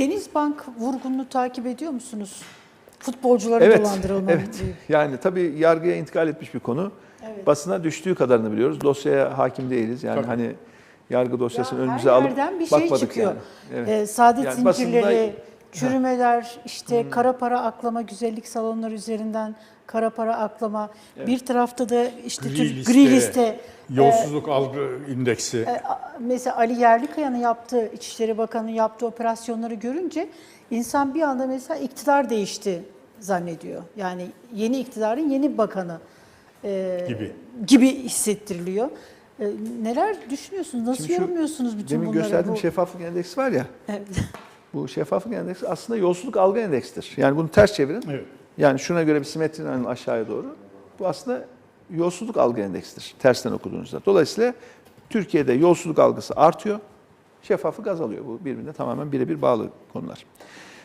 Denizbank vurgununu takip ediyor musunuz? Futbolcuları Evet, dolandırılma. evet. Yani tabii yargıya intikal etmiş bir konu. Evet. Basına düştüğü kadarını biliyoruz. Dosyaya hakim değiliz. Yani Tabii. hani yargı dosyasını Ya önümüze her alıp yerden bir şey bakmadık çıkıyor. yani. Evet. Ee, saadet Yani basında- zincirleri, çürümeler, işte kara para aklama, güzellik salonları üzerinden kara para aklama. Bir tarafta da işte Gri Türk- liste, gri liste. Yolsuzluk algı indeksi. E, mesela Ali Yerlikaya'nın yaptığı, İçişleri Bakanı'nın yaptığı operasyonları görünce insan bir anda mesela iktidar değişti zannediyor. Yani yeni iktidarın yeni bakanı e, Gibi. gibi hissettiriliyor. E, neler düşünüyorsunuz? Nasıl Şimdi şu yorumluyorsunuz bütün Demin bunları? gösterdiğim Bu- şeffaflık endeksi var ya. Evet. Bu şeffaflık endeksi aslında yolsuzluk algı endeksidir. Yani bunu ters çevirin. Evet. Yani şuna göre bir simetrinin hani aşağıya doğru. Bu aslında yolsuzluk algı endeksidir. Tersten okuduğunuzda. Dolayısıyla Türkiye'de yolsuzluk algısı artıyor. Şeffaflık azalıyor. Bu birbirine tamamen birebir bağlı konular.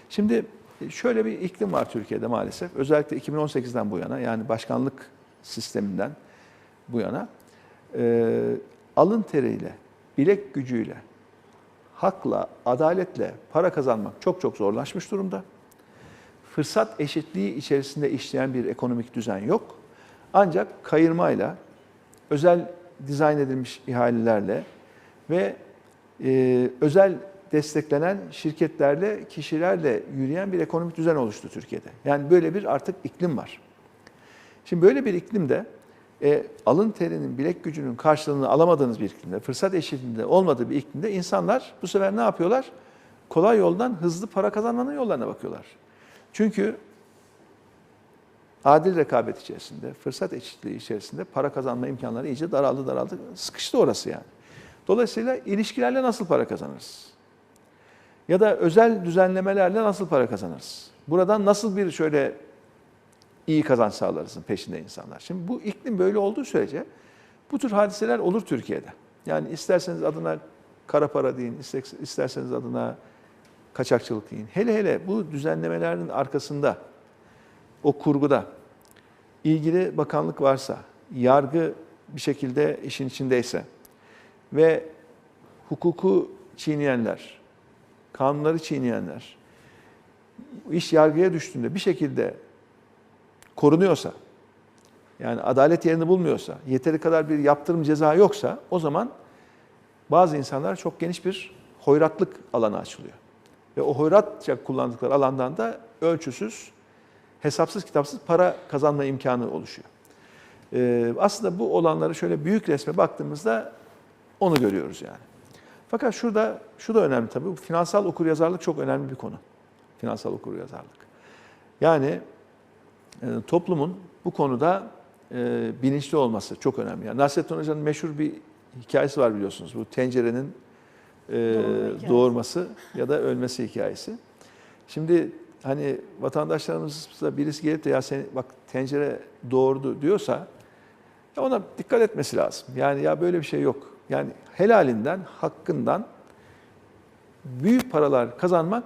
Şimdi şöyle bir iklim var Türkiye'de maalesef. Özellikle 2018'den bu yana yani başkanlık sisteminden bu yana e, alın teriyle, bilek gücüyle, hakla, adaletle para kazanmak çok çok zorlaşmış durumda. Fırsat eşitliği içerisinde işleyen bir ekonomik düzen yok. Ancak kayırmayla, özel dizayn edilmiş ihalelerle ve e, özel desteklenen şirketlerle, kişilerle yürüyen bir ekonomik düzen oluştu Türkiye'de. Yani böyle bir artık iklim var. Şimdi böyle bir iklimde e, alın terinin, bilek gücünün karşılığını alamadığınız bir iklimde, fırsat eşitliğinde olmadığı bir iklimde insanlar bu sefer ne yapıyorlar? Kolay yoldan hızlı para kazanmanın yollarına bakıyorlar. Çünkü adil rekabet içerisinde, fırsat eşitliği içerisinde para kazanma imkanları iyice daraldı daraldı. Sıkıştı orası yani. Dolayısıyla ilişkilerle nasıl para kazanırız? Ya da özel düzenlemelerle nasıl para kazanırız? Buradan nasıl bir şöyle iyi kazanç sağlarızın peşinde insanlar. Şimdi bu iklim böyle olduğu sürece bu tür hadiseler olur Türkiye'de. Yani isterseniz adına kara para deyin, ister- isterseniz adına kaçakçılık deyin. Hele hele bu düzenlemelerin arkasında, o kurguda ilgili bakanlık varsa, yargı bir şekilde işin içindeyse ve hukuku çiğneyenler, kanunları çiğneyenler, iş yargıya düştüğünde bir şekilde korunuyorsa, yani adalet yerini bulmuyorsa, yeteri kadar bir yaptırım ceza yoksa o zaman bazı insanlar çok geniş bir hoyratlık alanı açılıyor. Ve o hoyratça kullandıkları alandan da ölçüsüz, hesapsız kitapsız para kazanma imkanı oluşuyor. Ee, aslında bu olanları şöyle büyük resme baktığımızda onu görüyoruz yani. Fakat şurada şu da önemli tabii. Bu finansal okuryazarlık çok önemli bir konu. Finansal okuryazarlık. Yani e, toplumun bu konuda e, bilinçli olması çok önemli. Yani Nasrettin Hoca'nın meşhur bir hikayesi var biliyorsunuz. Bu tencerenin e, Doğurma doğurması ya da ölmesi hikayesi. Şimdi hani vatandaşlarımızda birisi gelip de ya seni bak tencere doğurdu diyorsa ya ona dikkat etmesi lazım. Yani ya böyle bir şey yok. Yani helalinden, hakkından büyük paralar kazanmak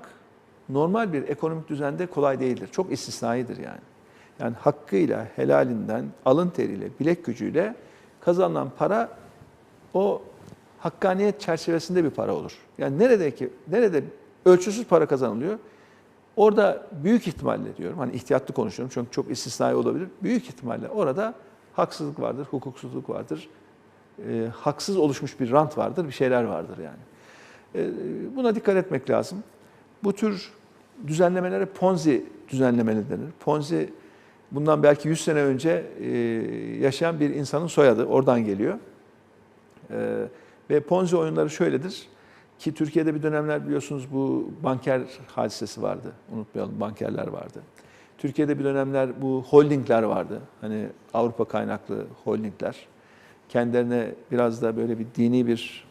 normal bir ekonomik düzende kolay değildir. Çok istisnaidir yani. Yani hakkıyla, helalinden, alın teriyle, bilek gücüyle kazanılan para o hakkaniyet çerçevesinde bir para olur. Yani neredeki nerede ölçüsüz para kazanılıyor? Orada büyük ihtimalle diyorum, hani ihtiyatlı konuşuyorum çünkü çok istisnai olabilir. Büyük ihtimalle orada haksızlık vardır, hukuksuzluk vardır, e, haksız oluşmuş bir rant vardır, bir şeyler vardır yani. E, buna dikkat etmek lazım. Bu tür düzenlemelere Ponzi düzenlemeleri denir. Ponzi bundan belki 100 sene önce e, yaşayan bir insanın soyadı, oradan geliyor. E, ve Ponzi oyunları şöyledir ki Türkiye'de bir dönemler biliyorsunuz bu banker hadisesi vardı. Unutmayalım bankerler vardı. Türkiye'de bir dönemler bu holdingler vardı. Hani Avrupa kaynaklı holdingler. Kendilerine biraz da böyle bir dini bir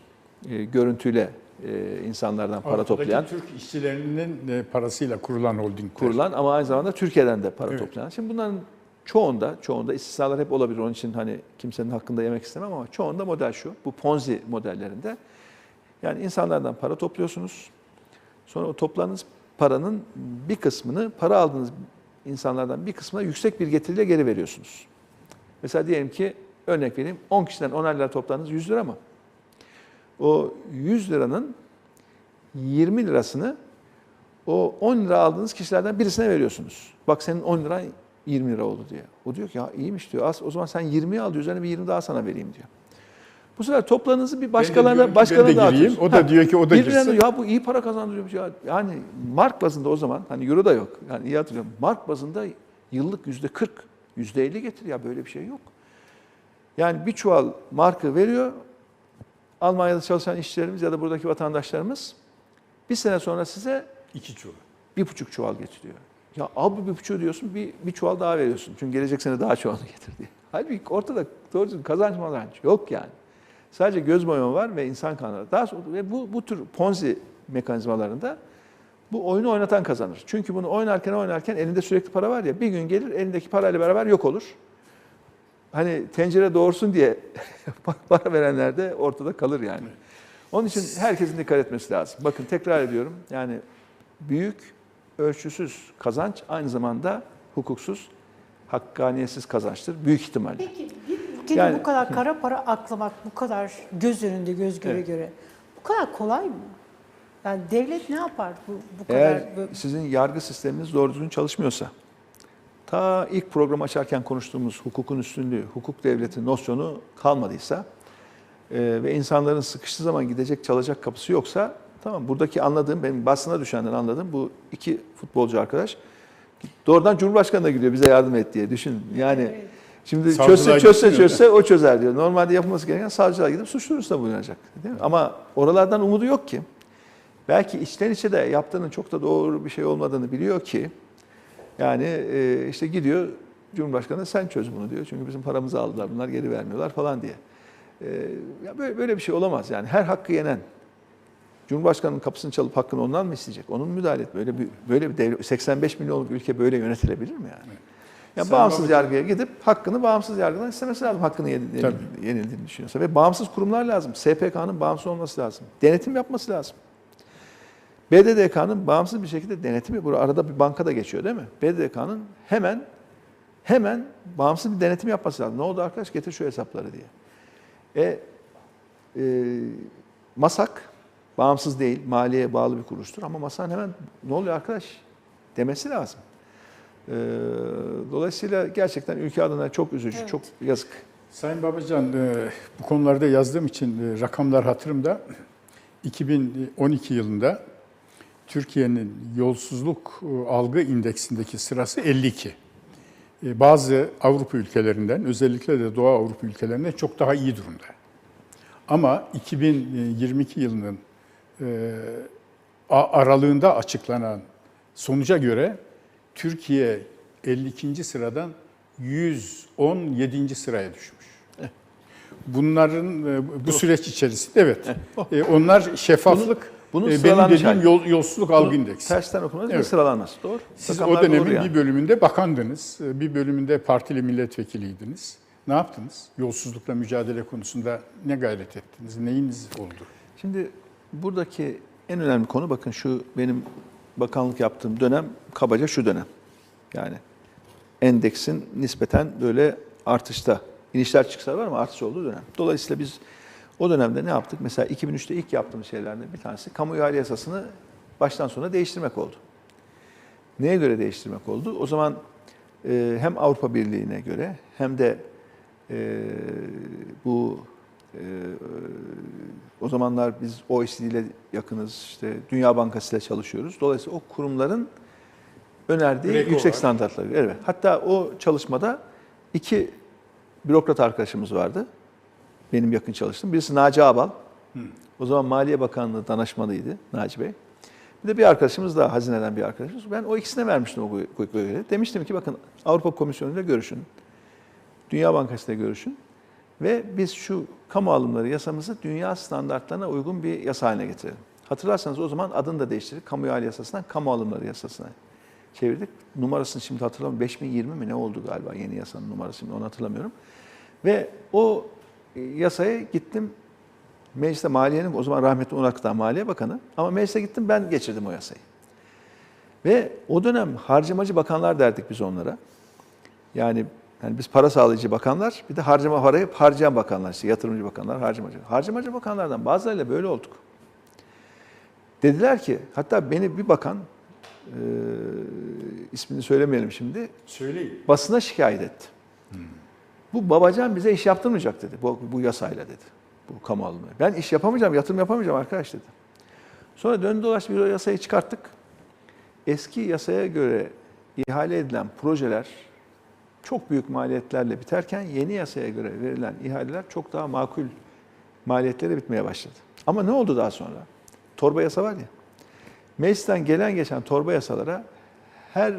e, görüntüyle e, insanlardan para Avrupa'daki toplayan, Türk işçilerinin e, parasıyla kurulan holdingler. kurulan ama aynı zamanda Türkiye'den de para Evet. toplayan. Şimdi bunların çoğunda, çoğunda istisnalar hep olabilir. Onun için hani kimsenin hakkında yemek istemem ama çoğunda model şu. Bu Ponzi modellerinde. Yani insanlardan para topluyorsunuz. Sonra o topladığınız paranın bir kısmını, para aldığınız insanlardan bir kısmına yüksek bir getiriyle geri veriyorsunuz. Mesela diyelim ki örnek vereyim 10 kişiden 10 lira topladınız 100 lira mı? O 100 liranın 20 lirasını o 10 lira aldığınız kişilerden birisine veriyorsunuz. Bak senin 10 liran 20 lira oldu diye. O diyor ki ya iyiymiş diyor. Az, o zaman sen 20'yi al diyor. Üzerine bir 20 daha sana vereyim diyor. Bu sefer toplarınızı bir başkalarına ki başkalarına ben de gireyim, o da diyor ki o da girsin. diyor, ya bu iyi para kazandırıyormuş ya. Yani mark bazında o zaman hani euro da yok. Yani iyi hatırlıyorum. Mark bazında yıllık yüzde 40, yüzde 50 getir ya böyle bir şey yok. Yani bir çuval markı veriyor. Almanya'da çalışan işçilerimiz ya da buradaki vatandaşlarımız bir sene sonra size İki çuval. bir buçuk çuval getiriyor. Ya al bir buçuğu diyorsun, bir, bir çuval daha veriyorsun. Çünkü gelecek sene daha çuvalını getir diye. Halbuki ortada doğru kazanç mazanç yok yani. Sadece göz boyama var ve insan kanları. Daha sonra ve bu, bu tür ponzi mekanizmalarında bu oyunu oynatan kazanır. Çünkü bunu oynarken oynarken elinde sürekli para var ya bir gün gelir elindeki parayla beraber yok olur. Hani tencere doğursun diye para verenler de ortada kalır yani. Onun için herkesin dikkat etmesi lazım. Bakın tekrar ediyorum. Yani büyük ölçüsüz kazanç aynı zamanda hukuksuz, hakkaniyetsiz kazançtır. Büyük ihtimalle. Peki ülkede Yani- bu kadar kara para aklamak, bu kadar göz önünde, göz göre Evet. göre bu kadar kolay mı? Yani devlet ne yapar bu, bu kadar? Eğer böyle- sizin yargı sisteminiz doğru düzgün çalışmıyorsa, ta ilk program açarken konuştuğumuz hukukun üstünlüğü, hukuk devleti nosyonu kalmadıysa e, ve insanların sıkıştığı zaman gidecek çalacak kapısı yoksa, tamam buradaki anladığım, benim basına düşenden anladığım bu iki futbolcu arkadaş doğrudan Cumhurbaşkanı'na gidiyor bize yardım et diye düşünün. Yani Evet. şimdi Savcılığa çözse çözse çözse o çözer diyor. Normalde yapılması gereken savcılığa gidip suç duyurusunda bulunacak. Değil mi? Ama oralardan umudu yok ki. Belki içten içe de yaptığının çok da doğru bir şey olmadığını biliyor ki yani e, işte gidiyor Cumhurbaşkanı sen çöz bunu diyor. Çünkü bizim paramızı aldılar bunlar geri vermiyorlar falan diye. E, ya böyle, böyle bir şey olamaz yani. Her hakkı yenen Cumhurbaşkanının kapısını çalıp hakkını ondan mı isteyecek? Onun müdahale et. Böyle bir böyle bir devlet, 85 milyonluk ülke böyle yönetilebilir mi yani? Ya Sayın bağımsız Babacan- yargıya gidip hakkını bağımsız yargıdan istemesi lazım hakkını yenil- Tabii. yenildiğini düşünüyorsa. Ve bağımsız kurumlar lazım. SPK'nın bağımsız olması lazım. Denetim yapması lazım. BDDK'nın bağımsız bir şekilde denetimi, burada arada bir banka da geçiyor değil mi? BDDK'nın hemen hemen bağımsız bir denetim yapması lazım. Ne oldu arkadaş getir şu hesapları diye. E, e, MASAK bağımsız değil, maliyeye bağlı bir kuruluştur ama MASAK'ın hemen ne oluyor arkadaş demesi lazım. E, dolayısıyla gerçekten ülke adına çok üzücü, Evet. çok yazık. Sayın Babacan, e, bu konularda yazdığım için e, rakamlar hatırımda. 2012 yılında Türkiye'nin yolsuzluk e, algı indeksindeki sırası 52. E, Bazı Avrupa ülkelerinden, özellikle de Doğu Avrupa ülkelerinden çok daha iyi durumda. Ama 2022 yılının aralığında açıklanan sonuca göre Türkiye 52. sıradan 117. sıraya düşmüş. Bunların e, bu süreç içerisinde evet. E, Onlar şeffaflık, Bunun- bunun e, benim dediğim hali. yol, yolsuzluk algı indeksi. Tersten okumanız Evet. ve sıralanması. Doğru. Siz Rakamlar o dönemin yani. bir bölümünde bakandınız, e, bir bölümünde partili milletvekiliydiniz. Ne yaptınız? Yolsuzlukla mücadele konusunda ne gayret ettiniz? Neyiniz oldu? Şimdi buradaki en önemli konu bakın şu benim bakanlık yaptığım dönem kabaca şu dönem. Yani endeksin nispeten böyle artışta, inişler çıkışlar var ama artış olduğu dönem. Dolayısıyla biz o dönemde ne yaptık? Mesela 2003'te ilk yaptığımız şeylerden bir tanesi kamu ihale yasasını baştan sona değiştirmek oldu. Neye göre değiştirmek oldu? O zaman e, hem Avrupa Birliği'ne göre hem de e, bu e, o zamanlar biz OECD ile yakınız, işte Dünya Bankası ile çalışıyoruz. Dolayısıyla o kurumların önerdiği Greco yüksek var. standartları. Evet. Hatta o çalışmada iki bürokrat arkadaşımız vardı. Benim yakın çalıştığım. Birisi Naci Abal. O zaman Maliye Bakanlığı danışmanıydı Naci Bey. Bir de bir arkadaşımız daha, hazineden bir arkadaşımız. Ben o ikisine vermiştim o görevi. Demiştim ki bakın Avrupa Komisyonu ile görüşün. Dünya Bankası ile görüşün. Ve biz şu kamu alımları yasamızı dünya standartlarına uygun bir yasa haline getirelim. Hatırlarsanız o zaman adını da değiştirdik. Kamu ihale yasasından kamu alımları yasasına çevirdik. Numarasını şimdi hatırlamıyorum. 5020 mi ne oldu galiba yeni yasanın numarası şimdi onu hatırlamıyorum. Ve o e, yasaya gittim. Mecliste Maliye'nin o zaman rahmetli Onur Akıtan Maliye Bakanı ama meclise gittim ben geçirdim o yasayı. Ve o dönem harcamacı bakanlar derdik biz onlara. Yani yani biz para sağlayıcı bakanlar, bir de harcama parayı harcayan bakanlar, işte yatırımcı bakanlar, harcamacı. Harcamacı bakanlardan bazılarıyla böyle olduk. Dediler ki, hatta beni bir bakan e, ismini söylemeyelim şimdi, Söyleyin. basına şikayet etti. Bu babacan bize iş yaptırmayacak dedi bu, bu yasayla dedi. Bu kamu alımı. Ben iş yapamayacağım, yatırım yapamayacağım arkadaş dedi. Sonra döndü dolaştı bir o yasayı çıkarttık. Eski yasaya göre ihale edilen projeler çok büyük maliyetlerle biterken yeni yasaya göre verilen ihaleler çok daha makul maliyetlere bitmeye başladı. Ama ne oldu daha sonra? Torba yasa var ya. Meclisten gelen geçen torba yasalara her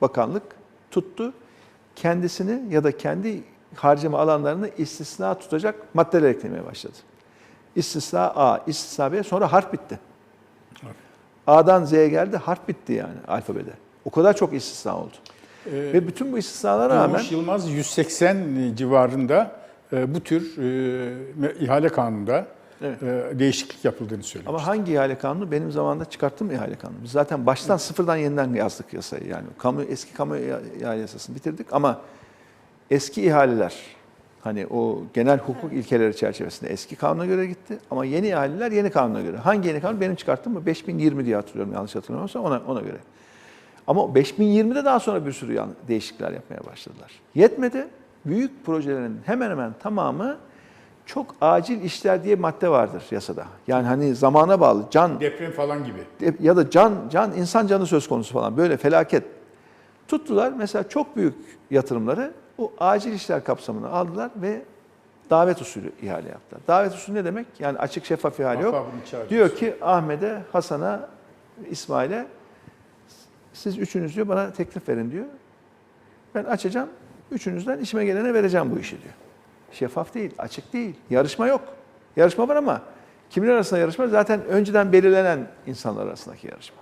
bakanlık tuttu kendisini ya da kendi harcama alanlarını istisna tutacak maddeler eklemeye başladı. İstisna A, istisna B sonra harf bitti. A'dan Z'ye geldi harf bitti yani alfabede. O kadar çok istisna oldu. Ee, Ve bütün bu istisnalara rağmen Durmuş Yılmaz 180 civarında e, bu tür e, ihale kanununda Evet. e, değişiklik yapıldığını söylüyor. Ama hangi ihale kanunu? Benim zamanında çıkarttığım ihale kanunu. Biz zaten baştan sıfırdan yeniden yazdık yasayı. Yani kamu eski kamu ihale yasasını bitirdik ama eski ihaleler hani o genel hukuk ilkeleri çerçevesinde eski kanuna göre gitti ama yeni ihaleler yeni kanuna göre. Hangi yeni kanun? Benim çıkarttığım bu 5020 diye hatırlıyorum yanlış hatırlamıyorsam ona ona göre. Ama 5020'de daha sonra bir sürü değişiklikler yapmaya başladılar. Yetmedi. Büyük projelerin hemen hemen tamamı çok acil işler diye madde vardır yasada. Yani hani zamana bağlı can Deprem falan gibi. ya da can can insan canı söz konusu falan böyle felaket. Tuttular mesela çok büyük yatırımları o acil işler kapsamına aldılar ve davet usulü ihale yaptılar. Davet usulü ne demek? Yani açık şeffaf ihale yok. Diyor ki Ahmet'e, Hasan'a, İsmail'e siz üçünüz diyor bana teklif verin diyor. Ben açacağım. Üçünüzden işime gelene vereceğim bu işi diyor. Şeffaf değil, açık değil. Yarışma yok. Yarışma var ama kimler arasında yarışma? Zaten önceden belirlenen insanlar arasındaki yarışma.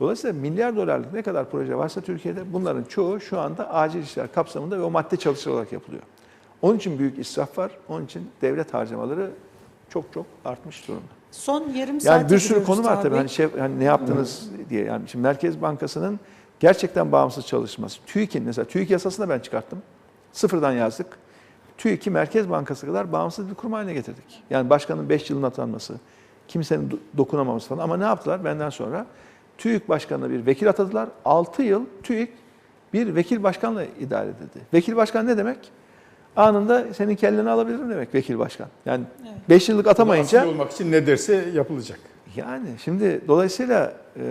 Dolayısıyla milyar dolarlık ne kadar proje varsa Türkiye'de bunların çoğu şu anda acil işler kapsamında ve o madde çalışılarak yapılıyor. Onun için büyük israf var. Onun için devlet harcamaları çok çok artmış durumda. Son yarım saate Yani bir sürü konu var tabii. Hani, şey, hani ne yaptınız diye. Yani şimdi Merkez Bankası'nın gerçekten bağımsız çalışması. TÜİK'in mesela TÜİK yasasını ben çıkarttım. Sıfırdan yazdık. TÜİK'i Merkez Bankası kadar bağımsız bir kurum haline getirdik. Yani başkanın 5 yılın atanması, kimsenin do- dokunamaması falan. Ama ne yaptılar benden sonra? TÜİK başkanına bir vekil atadılar. 6 yıl TÜİK bir vekil başkanla idare edildi. Vekil başkan ne demek? Anında senin kelleni alabilirim demek vekil başkan. Yani 5 yıllık atamayınca... Asil olmak için ne derse yapılacak. Yani şimdi dolayısıyla e,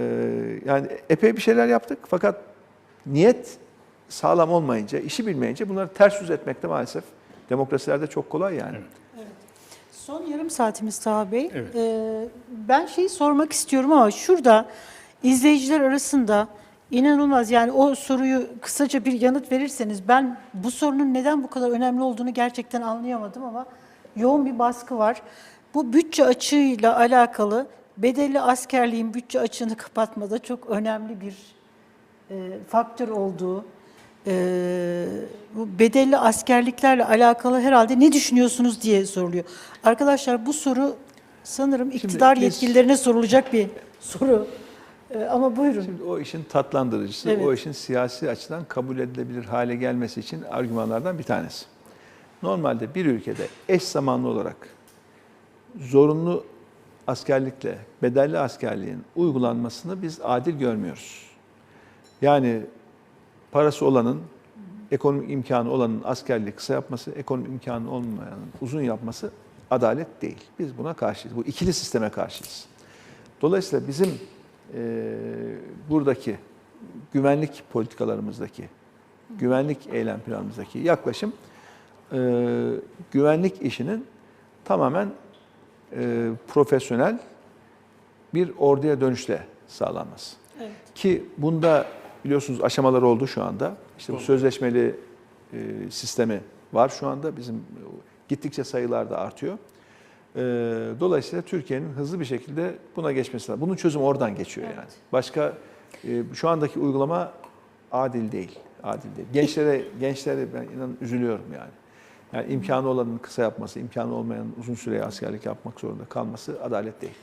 yani epey bir şeyler yaptık fakat niyet sağlam olmayınca, işi bilmeyince bunları ters yüz etmek de maalesef demokrasilerde çok kolay yani. Son yarım saatimiz Taha Bey. Evet. Ee, ben şeyi sormak istiyorum ama şurada izleyiciler arasında inanılmaz yani o soruyu kısaca bir yanıt verirseniz ben bu sorunun neden bu kadar önemli olduğunu gerçekten anlayamadım ama yoğun bir baskı var. Bu bütçe açığıyla alakalı bedelli askerliğin bütçe açığını kapatmada çok önemli bir e, faktör olduğu, e, bu bedelli askerliklerle alakalı herhalde ne düşünüyorsunuz diye soruluyor. Arkadaşlar bu soru sanırım iktidar biz- yetkililerine sorulacak bir soru. E, ama buyurun. Şimdi o işin tatlandırıcısı, Evet. o işin siyasi açıdan kabul edilebilir hale gelmesi için argümanlardan bir tanesi. Normalde bir ülkede eş zamanlı olarak zorunlu askerlikle bedelli askerliğin uygulanmasını biz adil görmüyoruz. Yani parası olanın, ekonomik imkanı olanın askerliği kısa yapması, ekonomik imkanı olmayanın uzun yapması adalet değil. Biz buna karşıyız. Bu ikili sisteme karşıyız. Dolayısıyla bizim e, buradaki güvenlik politikalarımızdaki, güvenlik eylem planımızdaki yaklaşım e, güvenlik işinin tamamen e, profesyonel bir orduya dönüşle sağlanması. Evet. Ki bunda biliyorsunuz aşamalar oldu şu anda. İşte bu sözleşmeli e, sistemi var şu anda. Bizim gittikçe sayılar da artıyor. E, dolayısıyla Türkiye'nin hızlı bir şekilde buna geçmesi lazım. Bunun çözümü oradan geçiyor yani. Başka e, şu andaki uygulama adil değil. Adil değil. Gençlere gençlere ben inan üzülüyorum yani. Yani imkanı olanın kısa yapması, imkanı olmayanın uzun süre askerlik yapmak zorunda kalması adalet değil.